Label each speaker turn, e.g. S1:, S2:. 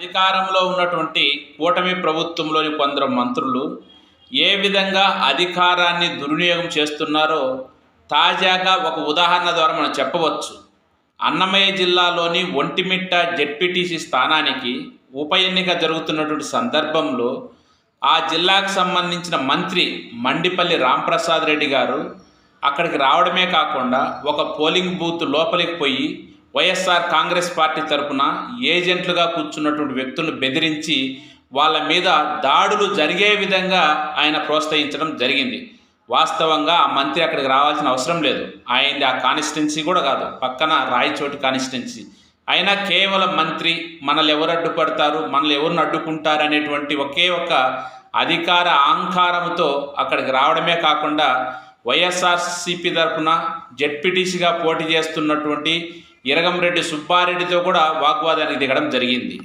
S1: అధికారంలో ఉన్నటువంటి కూటమి ప్రభుత్వంలోని కొందరు మంత్రులు ఏ విధంగా అధికారాన్ని దుర్వినియోగం చేస్తున్నారో తాజాగా ఒక ఉదాహరణ ద్వారా మనం చెప్పవచ్చు. అన్నమయ్య జిల్లాలోని ఒంటిమిట్ట జెడ్పీటీసీ స్థానానికి ఉప ఎన్నిక జరుగుతున్నటువంటి సందర్భంలో ఆ జిల్లాకు సంబంధించిన మంత్రి మండిపల్లి రాంప్రసాద్ రెడ్డి గారు అక్కడికి రావడమే కాకుండా ఒక పోలింగ్ బూత్ లోపలికి పోయి వైఎస్ఆర్ కాంగ్రెస్ పార్టీ తరపున ఏజెంట్లుగా కూర్చున్నటువంటి వ్యక్తులను బెదిరించి వాళ్ళ మీద దాడులు జరిగే విధంగా ఆయన ప్రోత్సహించడం జరిగింది. వాస్తవంగా ఆ మంత్రి అక్కడికి రావాల్సిన అవసరం లేదు. ఆయనది ఆ కాన్స్టిట్యున్సీ కూడా కాదు. పక్కన రాయచోటి కాన్స్టిట్యున్సీ అయినా కేవలం మంత్రి మనల్ని ఎవరు అడ్డుపడతారు? మనల్ని ఎవరిని అడ్డుకుంటారు అనేటువంటి ఒకే ఒక అధికార ఆంకారంతో అక్కడికి రావడమే కాకుండా వైఎస్ఆర్సీపీ తరఫున జెడ్పీటీసీగా పోటీ చేస్తున్నటువంటి ఇరగంరెడ్డి సుబ్బారెడ్డితో కూడా వాగ్వాదానికి దిగడం జరిగింది.